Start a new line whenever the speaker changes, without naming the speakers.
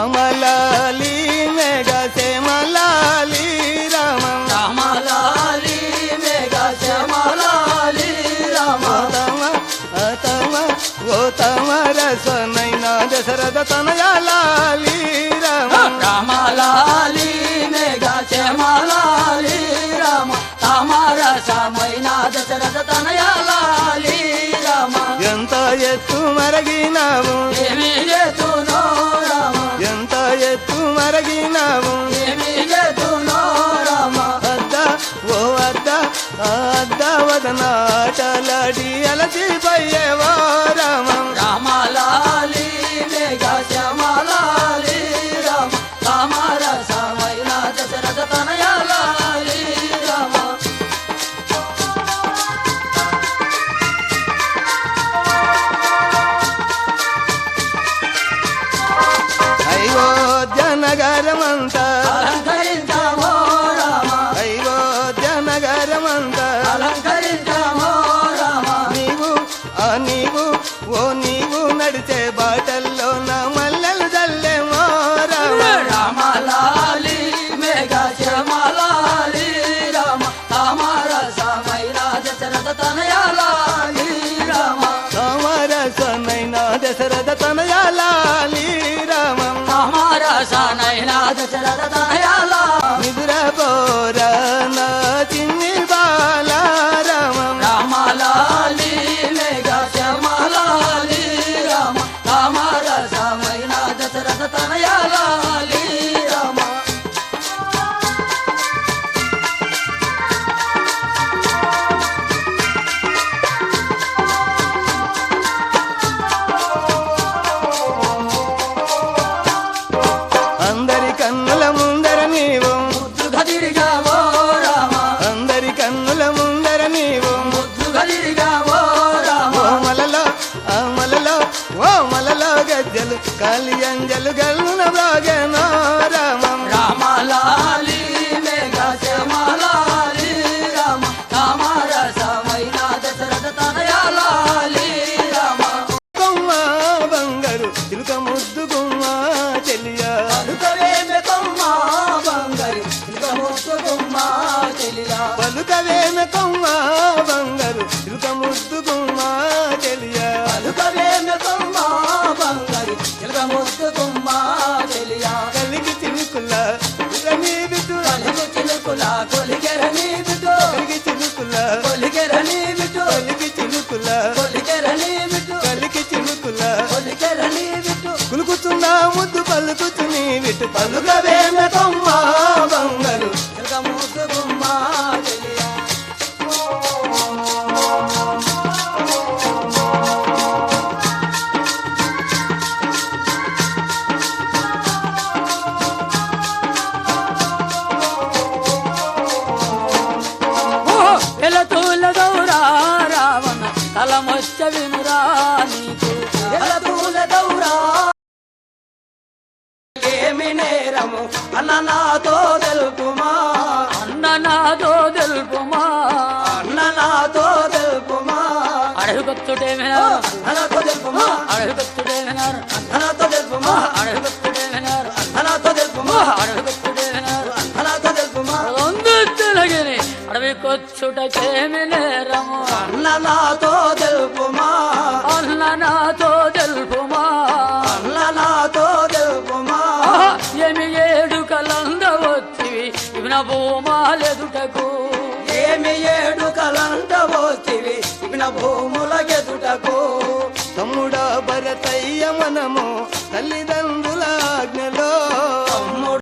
రామలాలి మెగ శ్యామలాలి రామ. రామలాలి మెగ శ్యామలాలి రామ. తమ తమ గోతమ
రసనైనా దశరథ
తన దినము అద్ద
ఓ అద్ద అద్ద వదనాటలడి అలసిపోయ ఓమలలో గజ్జలు కలియంజలు గల్లున బాగనో రామం
రామలాలి మేఘమాలి రామ రామ రసమైన దశరథ తనయాలి రామ.
కొమ్మ బంగారు
తిరుక
ముద్దుకు చిలుకుల
కలికి చిలుకుల
కులుకుతున్నా ముద్దు
పలుకుతు నీ విటు పలుకవే. తెలుపుమా అన్న నాతో తెలుపుమా? అడగొత్తుడేమినా అన్నతో తెలుపుమా? అడగొత్తుడేమినా అన్నతో తెలుపుమా? అడగొత్తుడేమినా అన్నతో తెలుపుమా? అడగొత్తుడేమినా అన్నతో తెలుపుమా? రొందు తెలుగని అడవికొచ్చుటకేమి నేరము. అన్న నాతో తెలుపుమా? అన్న నాతో తెలుపుమా? అన్న నాతో తెలుపుమా? ఏమి ఏడు కలందవచ్చివి ఇవి నా భూమాలెదుటకు ఏమి ఏడు కలంట పోతివి విన భూములకెదుటకు
తమ్ముడా భరతయ్య మనము తల్లిదండ్రుల ఆజ్ఞలో